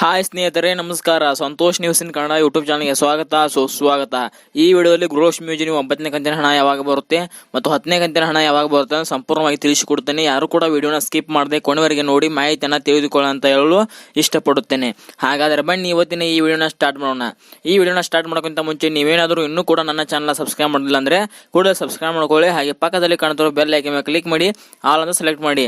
Hi ಸ್ನೇಹಿತರೆ, ನಮಸ್ಕಾರ. Santosh news in Kannada YouTube ಚಾನಲ್ಗೆ ಸ್ವಾಗತ. ಸುಸ್ವಾಗತ ಈ ವಿಡಿಯೋದಲ್ಲಿ ಗೃಹಲಕ್ಷ್ಮಿ ಯೋಜನೆ ಒಂಬತ್ತನೇ ಕಂತಿನ ಹಣ ಯಾವಾಗ ಬರುತ್ತೆ ಮತ್ತು ಹತ್ತನೇ ಕಂತಿನ ಹಣ ಯಾವಾಗ ಬರುತ್ತೆ ಅಂತ ಸಂಪೂರ್ಣವಾಗಿ ತಿಳಿಸಿಕೊಡ್ತೇನೆ. ಯಾರು ಕೂಡ ವಿಡಿಯೋನ ಸ್ಕಿಪ್ ಮಾಡದೆ ಕೊನೆವರೆಗೆ ನೋಡಿ ಮಾಹಿತಿಯನ್ನು ತಿಳಿದುಕೊಳ್ಳ ಅಂತ ಹೇಳಲು ಇಷ್ಟಪಡುತ್ತೇನೆ. ಹಾಗಾದರೆ ಬನ್ನಿ, ಇವತ್ತಿನ ಈ ವಿಡಿಯೋನ ಸ್ಟಾರ್ಟ್ ಮಾಡೋಣ. ಈ ವಿಡಿಯೋನ ಸ್ಟಾರ್ಟ್ ಮಾಡೋಕ್ಕಿಂತ ಮುಂಚೆ ನೀವೇನಾದರೂ ಇನ್ನೂ ಕೂಡ ನನ್ನ ಚಾನಲ್ ಸಬ್ಸ್ಕ್ರೈಬ್ ಮಾಡಿಲ್ಲ ಅಂದರೆ ಕೂಡ ಸಬ್ಸ್ಕ್ರೈಬ್ ಮಾಡ್ಕೊಳ್ಳಿ. ಹಾಗೆ ಪಕ್ಕದಲ್ಲಿ ಕಾಣ್ತಿರೋ ಬೆಲ್ ಐಕನ್ ಮೇಲೆ ಕ್ಲಿಕ್ ಮಾಡಿ ಆಲ್ ಅಂತ ಸೆಲೆಕ್ಟ್ ಮಾಡಿ.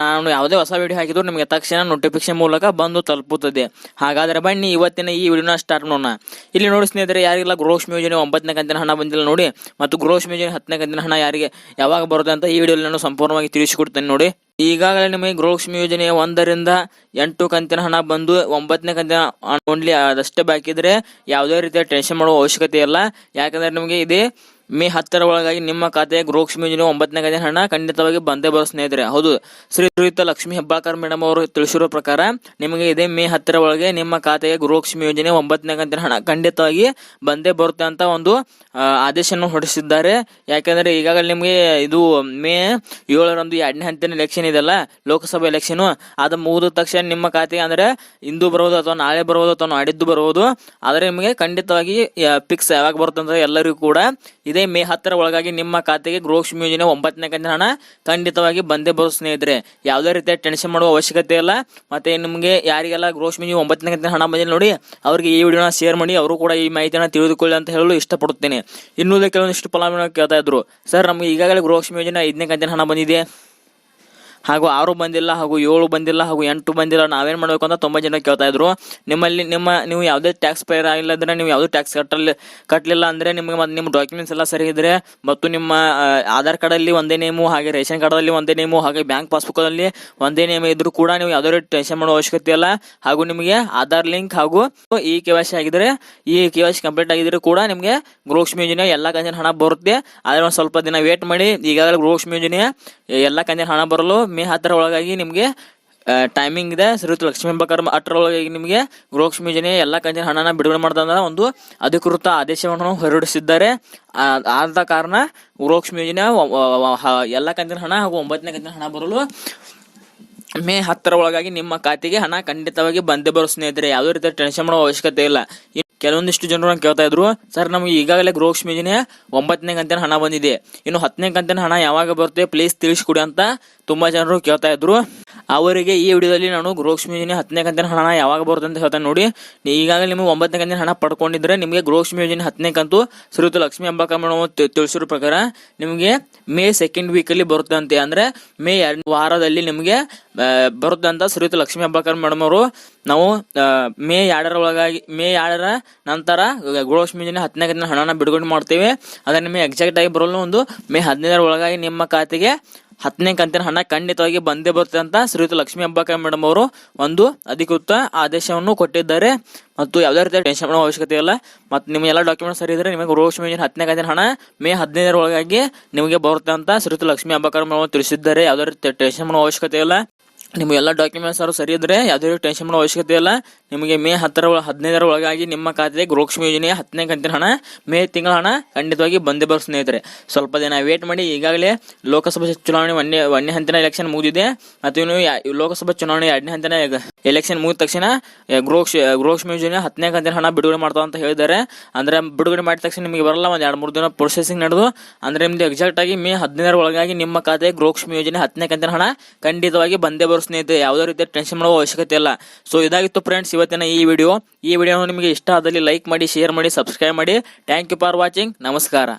ನಾನು ಯಾವುದೇ ಹೊಸ ವಿಡಿಯೋ ಹಾಕಿದ್ರು ನಿಮಗೆ ತಕ್ಷಣ ನೋಟಿಫಿಕೇಶನ್ ಮೂಲಕ ಬಂದು ತಲುಪುತ್ತದೆ. ಹಾಗಾದರೆ ಬನ್ನಿ, ಇವತ್ತಿನ ಈ ವಿಡಿಯೋನ ಸ್ಟಾರ್ಟ್ ಮಾಡೋಣ ಇಲ್ಲಿ ನೋಡಿ ಸ್ನೇಹಿತರೆ, ಯಾರಿಗೆಲ್ಲ ಗೃಹಲಕ್ಷ್ಮಿ ಯೋಜನೆ ಒಂಬತ್ತನೇ ಕಂತಿನ ಹಣ ಬಂದಿಲ್ಲ ನೋಡಿ, ಮತ್ತು ಗೃಹಲಕ್ಷ್ಮಿ ಯೋಜನೆ ಹತ್ತನೇ ಕಂತಿನ ಹಣ ಯಾರಿಗೆ, ಯಾವಾಗ ಬರುತ್ತೆ ಅಂತ ಈ ವಿಡಿಯೋದಲ್ಲಿ ನಾನು ಸಂಪೂರ್ಣವಾಗಿ ತಿಳಿಸಿಕೊಡ್ತೇನೆ ನೋಡಿ. ಈಗಾಗಲೇ ನಿಮಗೆ ಗೃಹಲಕ್ಷ್ಮಿ ಯೋಜನೆ ಒಂದರಿಂದ ಎಂಟು ಕಂತಿನ ಹಣ ಬಂದು, ಒಂಬತ್ತನೇ ಕಂತಿನ ಓನ್ಲಿ ಅದಷ್ಟೇ ಬಾಕಿದ್ರೆ ಯಾವುದೇ ರೀತಿಯ ಟೆನ್ಷನ್ ಮಾಡುವ ಅವಶ್ಯಕತೆ ಇಲ್ಲ. ಯಾಕಂದ್ರೆ ನಿಮಗೆ ಇದೆ ಮೇ ಹತ್ತರ ಒಳಗಾಗಿ ನಿಮ್ಮ ಖಾತೆಗೆ ಗೃಹಲಕ್ಷ್ಮಿ ಯೋಜನೆ ಒಂಬತ್ತನೇ ಕಂತಿನ ಹಣ ಖಂಡಿತವಾಗಿ ಬಂದೇ ಬರೋ ಸ್ನೇಹಿತರೆ. ಹೌದು, ಶ್ರೀ ಶ್ರೀಯುತ ಲಕ್ಷ್ಮಿ ಹೆಬ್ಬಾಳ್ಕರ್ ಮೇಡಮ್ ಅವರು ತಿಳಿಸಿರೋ ಪ್ರಕಾರ ನಿಮಗೆ ಇದೇ ಮೇ ಹತ್ತರ ಒಳಗೆ ನಿಮ್ಮ ಖಾತೆಗೆ ಗೃಹಲಕ್ಷ್ಮಿ ಯೋಜನೆ ಒಂಬತ್ತನೇ ಕಂತಿನ ಹಣ ಖಂಡಿತವಾಗಿ ಬಂದೇ ಬರುತ್ತೆ ಅಂತ ಒಂದು ಆದೇಶವನ್ನು ಹೊರಡಿಸಿದ್ದಾರೆ. ಯಾಕಂದ್ರೆ ಈಗಾಗಲೇ ನಿಮಗೆ ಇದು ಮೇ ಏಳರಂದು ಎರಡನೇ ಹಂತಿನ ಎಲೆಕ್ಷನ್ ಇದೆಲ್ಲ ಲೋಕಸಭೆ ಎಲೆಕ್ಷನ್ ಅದು ಮುಗಿದ ತಕ್ಷಣ ನಿಮ್ಮ ಖಾತೆಗೆ ಅಂದ್ರೆ ಇಂದು ಬರೋದು ಅಥವಾ ನಾಳೆ ಬರೋದು ಅಥವಾ ನಾಡಿದ್ದು ಬರೋದು ಆದರೆ ನಿಮಗೆ ಖಂಡಿತವಾಗಿ ಪಿಕ್ಸ್ ಯಾವಾಗ ಬರುತ್ತೆ ಅಂದ್ರೆ ಎಲ್ಲರಿಗೂ ಕೂಡ ಇದೇ ಮೇ ಹತ್ತರ ಒಳಗಾಗಿ ನಿಮ್ಮ ಖಾತೆಗೆ ಗೃಹಲಕ್ಷ್ಮಿ ಯೋಜನೆ ಒಂಬತ್ತನೇ ಕಂತಿನ ಹಣ ಖಂಡಿತವಾಗಿ ಬಂದೇ ಬರೋ ಸ್ನೇಹಿತರೆ. ಯಾವುದೇ ರೀತಿಯ ಟೆನ್ಷನ್ ಮಾಡುವ ಅವಶ್ಯಕತೆ ಇಲ್ಲ. ಮತ್ತೆ ನಿಮಗೆ ಯಾರಿಗೆಲ್ಲ ಗೃಹಲಕ್ಷ್ಮಿ ಯೋಜನೆ ಒಂಬತ್ತನೇ ಕಂತಿನ ಹಣ ಬಂದಿಲ್ಲ ನೋಡಿ, ಅವರಿಗೆ ಈ ವಿಡಿಯೋನ ಶೇರ್ ಮಾಡಿ, ಅವರು ಕೂಡ ಈ ಮಾಹಿತಿಯನ್ನು ತಿಳಿದುಕೊಳ್ಳಿ ಅಂತ ಹೇಳಲು ಇಷ್ಟಪಡುತ್ತೇನೆ. ಇನ್ನೂ ಕೆಲವೊಂದಿಷ್ಟು ಫಲಾನುಭವಿ ಕೇಳ್ತಾ ಇದ್ರು. ಸರ್, ನಮಗೆ ಈಗಾಗಲೇ ಗೃಹಲಕ್ಷ್ಮಿ ಯೋಜನೆ ಐದನೇ ಕಂತಿನ ಹಣ ಬಂದಿದೆ. ಹಾಗೂ ಆರು ಬಂದಿಲ್ಲ ಹಾಗೂ ಏಳು ಬಂದಿಲ್ಲ ಹಾಗೂ ಎಂಟು ಬಂದಿಲ್ಲ, ನಾವೇನು ಮಾಡಬೇಕು ಅಂತ ತುಂಬ ಜನ ಕೇಳ್ತಾ ಇದ್ರು. ನಿಮ್ಮಲ್ಲಿ ನಿಮ್ಮ, ನೀವು ಯಾವುದೇ ಟ್ಯಾಕ್ಸ್ ಪೇರ್ ಆಗಿಲ್ಲ ಅಂದ್ರೆ ನೀವು ಯಾವುದೇ ಟ್ಯಾಕ್ಸ್ ಕಟ್ಟಲಿ ಕಟ್ಟಲಿಲ್ಲ ಅಂದರೆ ನಿಮಗೆ ಮತ್ತು ನಿಮ್ಮ ಡಾಕ್ಯುಮೆಂಟ್ಸ್ ಎಲ್ಲ ಸರಿ ಇದ್ದರೆ ಮತ್ತು ನಿಮ್ಮ ಆಧಾರ್ ಕಾರ್ಡಲ್ಲಿ ಒಂದೇ ನೇಮು ಹಾಗೆ ರೇಷನ್ ಕಾರ್ಡಲ್ಲಿ ಒಂದೇ ನೇಮು ಹಾಗೆ ಬ್ಯಾಂಕ್ ಪಾಸ್ಬುಕ್ಕಲ್ಲಿ ಒಂದೇ ನೇಮ್ ಇದ್ದರೂ ಕೂಡ ನೀವು ಯಾವುದೇ ಟೆನ್ಷನ್ ಮಾಡೋ ಅವಶ್ಯಕತೆ ಇಲ್ಲ. ಹಾಗೂ ನಿಮಗೆ ಆಧಾರ್ ಲಿಂಕ್ ಹಾಗೂ ಈ ಕೆ ವೈ ಸಿ ಆಗಿದ್ರೆ, ಈ ಕೆ ವೈ ಕಂಪ್ಲೀಟ್ ಆಗಿದ್ರೆ ಕೂಡ ನಿಮಗೆ ಗೃಹಲಕ್ಷ್ಮಿ ಯೋಜನೆ ಎಲ್ಲ ಕಂಜನ ಹಣ ಬರುತ್ತೆ. ಆದರೆ ಒಂದು ಸ್ವಲ್ಪ ದಿನ ವೇಟ್ ಮಾಡಿ, ಈಗಾಗಲೇ ಗೃಹಲಕ್ಷ್ಮಿ ಯೋಜನೆ ಎಲ್ಲ ಕಂಜಿನ ಹಣ ಬರಲು ಮೇ ಹತ್ತರ ಒಳಗಾಗಿ ನಿಮಗೆ ಟೈಮಿಂಗ್ ಇದೆ. ಶ್ರೀಯುತ ಲಕ್ಷ್ಮೀ ಹೆಬ್ಬಾಳ್ಕರ್ ಒಳಗಾಗಿ ನಿಮಗೆ ಗೃಹಲಕ್ಷ್ಮಿ ಯೋಜನೆ ಎಲ್ಲ ಕಂಚಿನ ಹಣನ ಬಿಡುಗಡೆ ಮಾಡ್ತಾ ಒಂದು ಅಧಿಕೃತ ಆದೇಶವನ್ನು ಹೊರಡಿಸಿದ್ದಾರೆ. ಆದ ಕಾರಣ ಗೃಹಲಕ್ಷ್ಮಿ ಯೋಜನೆ ಎಲ್ಲ ಕಂಚಿನ ಹಣ ಹಾಗೂ ಒಂಬತ್ತನೇ ಕಂಚಿನ ಹಣ ಬರಲು ಮೇ ಹತ್ತರ ಒಳಗಾಗಿ ನಿಮ್ಮ ಖಾತೆಗೆ ಹಣ ಖಂಡಿತವಾಗಿ ಬಂದೇ ಬರೋ ಸ್ನೇಹಿತರೆ. ಯಾವುದೇ ರೀತಿಯ ಟೆನ್ಷನ್ ಮಾಡೋ ಅವಶ್ಯಕತೆ ಇಲ್ಲ. ಕೆಲವೊಂದಿಷ್ಟು ಜನರು ನಂಗೆ ಕೇಳ್ತಾ ಇದ್ರು, ಸರ್, ನಮಗೆ ಈಗಾಗಲೇ ಗೃಹಲಕ್ಷ್ಮಿ ಯೋಜನೆ ಒಂಬತ್ತನೇ ಕಂತಿನ ಹಣ ಬಂದಿದೆ. ಇನ್ನು ಹತ್ತನೇ ಕಂತಿನ ಹಣ ಯಾವಾಗ ಬರುತ್ತೆ? ಪ್ಲೀಸ್ ತಿಳಿಸ್ಕೊಡಿ ಅಂತ ತುಂಬಾ ಜನರು ಕೇಳ್ತಾ ಇದ್ರು. ಅವರಿಗೆ ಈ ವಿಡಿಯೋದಲ್ಲಿ ನಾನು ಗೃಹಲಕ್ಷ್ಮಿ ಯೋಜನೆ ಹತ್ತನೇ ಕಂತಿನ ಹಣ ಯಾವಾಗ ಬರುತ್ತೆ ಅಂತ ಹೇಳ್ತಾನೆ ನೋಡಿ. ಈಗಾಗಲೇ ನಿಮಗೆ ಒಂಬತ್ತನೇ ಕಂತಿನ ಹಣ ಪಡ್ಕೊಂಡಿದ್ರೆ ನಿಮಗೆ ಗೃಹಕ್ಷ್ಮಿ ಯೋಜನೆ ಹತ್ತನೇ ಕಂತು ಶ್ರೀಯುತ ಲಕ್ಷ್ಮಿ ತಿ- ತಿಳಿಸಿರೋ ಪ್ರಕಾರ ನಿಮಗೆ ಮೇ ಸೆಕೆಂಡ್ ವೀಕಲ್ಲಿ ಬರುತ್ತೆ ಅಂತೆ. ಅಂದ್ರೆ ಮೇ ಎರಡು ವಾರದಲ್ಲಿ ನಿಮಗೆ ಬರುತ್ತಂತ ಶ್ರೀಯುತ ಲಕ್ಷ್ಮಿ ಅಂಬಾಕರ್ ಮೇಡಮ್ ಅವರು. ನಾವು ಮೇ ಎರಡರ ಒಳಗಾಗಿ, ಮೇ ಎರಡರ ನಂತರ ಗೃಹಲಕ್ಷ್ಮಿ ಯೋಜನೆ ಹತ್ತನೇ ಕಂತಿನ ಹಣನ ಬಿಡುಗಡೆ ಮಾಡ್ತೇವೆ. ಅದನ್ನ ನಿಮಗೆ ಎಕ್ಸಾಕ್ಟ್ ಆಗಿ ಬರಲು ಒಂದು ಮೇ ಹದಿನೈದರ ಒಳಗಾಗಿ ನಿಮ್ಮ ಖಾತೆಗೆ ಹತ್ತನೇ ಕಂತಿನ ಹಣ ಖಂಡಿತವಾಗಿ ಬಂದೇ ಬರುತ್ತೆ ಅಂತ ಶ್ರೀಯುತ ಲಕ್ಷ್ಮೀ ಹಬ್ಬಕ ಮೇಡಮ್ ಅವರು ಒಂದು ಅಧಿಕೃತ ಆದೇಶವನ್ನು ಕೊಟ್ಟಿದ್ದಾರೆ. ಮತ್ತು ಯಾವುದೇ ರೀತಿಯ ಟೆನ್ಷನ್ ಮಾಡೋ ಅವಶ್ಯಕತೆ ಇಲ್ಲ. ಮತ್ತು ನಿಮ್ಮ ಎಲ್ಲ ಡಾಕ್ಯುಮೆಂಟ್ ಸರಿ ಇದ್ರೆ ನಿಮಗೆ ಗೃಹಲಕ್ಷ್ಮಿ ಯೋಜನೆ ಹತ್ತನೇ ಕಂತಿನ ಹಣ ಮೇ ಹದಿನೈದರ ಒಳಗಾಗಿ ನಿಮಗೆ ಬರುತ್ತೆ ಅಂತ ಶ್ರೀಯುತ ಲಕ್ಷ್ಮೀ ಹಬ್ಬಕ ಮೇಡಮ್ ತಿಳಿಸಿದ್ದಾರೆ. ಯಾವುದೇ ರೀತಿ ಟೆನ್ಷನ್ ಮಾಡೋ ಅವಶ್ಯಕತೆ ಇಲ್ಲ. ನಿಮ್ಮ ಎಲ್ಲ ಡಾಕ್ಯುಮೆಂಟ್ಸ್ ಅವರು ಸರಿ ಇದ್ರೆ ಯಾವುದೇ ಟೆನ್ಷನ್ ಮಾಡೋ ಅವಶ್ಯಕತೆ ಇಲ್ಲ. ನಿಮಗೆ ಮೇ ಹತ್ತರ ಹದಿನೈದರ ಒಳಗಾಗಿ ನಿಮ್ಮ ಖಾತೆಗೆ ಗೃಹಲಕ್ಷ್ಮಿ ಯೋಜನೆ ಹತ್ತನೇ ಕಂತಿನ ಹಣ, ಮೇ ತಿಂಗಳ ಹಣ ಖಂಡಿತವಾಗಿ ಬಂದೇ ಬರೋ ಸ್ನೇಹಿತರೆ. ಸ್ವಲ್ಪ ದಿನ ವೇಟ್ ಮಾಡಿ, ಈಗಾಗಲೇ ಲೋಕಸಭಾ ಚುನಾವಣೆ ಒಂದೇ ಒಂದನೇ ಹಂತಿನ ಎಲೆಕ್ಷನ್ ಮುಗಿದಿದೆ. ಮತ್ತು ಇನ್ನು ಲೋಕಸಭಾ ಚುನಾವಣೆ ಎರಡನೇ ಹಂತಿನ ಎಲೆಕ್ಷನ್ ಮುಗಿದ ತಕ್ಷಣ ಗ್ರೋಕ್ಷ ಗೃಹಲಕ್ಷ್ಮಿ ಯೋಜನೆ ಹತ್ತನೇ ಕಂತಿನ ಹಣ ಬಿಡುಗಡೆ ಮಾಡ್ತಾವ ಅಂತ ಹೇಳಿದ್ದಾರೆ. ಅಂದ್ರೆ ಬಿಡುಗಡೆ ಮಾಡಿದ ತಕ್ಷಣ ನಿಮಗೆ ಬರಲ್ಲ, ಒಂದು ಎರಡು ಮೂರು ದಿನ ಪ್ರೊಸೆಸಿಂಗ್ ನಡೆದು, ಅಂದ್ರೆ ನಿಮ್ದು ಎಕ್ಸಾಕ್ಟ್ ಆಗಿ ಮೇ ಹದಿನೈದರ ಒಳಗಾಗಿ ನಿಮ್ಮ ಖಾತೆ ಗೃಹಲಕ್ಷ್ಮಿ ಯೋಜನೆ ಹತ್ತನೇ ಕಂತಿನ ಹಣ ಖಂಡಿತವಾಗಿ ಬಂದೇ ಬರೋ ಸ್ನೇಹಿತರೆ, ಯಾವುದೇ ರೀತಿಯ ಟೆನ್ಷನ್ ಮಾಡೋ ಅವಶ್ಯಕತೆ ಇಲ್ಲ. ಸೊ ಇದಾಗಿತ್ತು ಫ್ರೆಂಡ್ಸ್ ಇವತ್ತಿನ ಈ ವಿಡಿಯೋ ಈ ವಿಡಿಯೋ ನಿಮಗೆ ಇಷ್ಟ ಆದಲ್ಲಿ ಲೈಕ್ ಮಾಡಿ ಶೇರ್ ಮಾಡಿ ಸಬ್ಸ್ಕ್ರೈಬ್ ಮಾಡಿ. ಥ್ಯಾಂಕ್ ಯು ಫಾರ್ ವಾಚಿಂಗ್ ನಮಸ್ಕಾರ.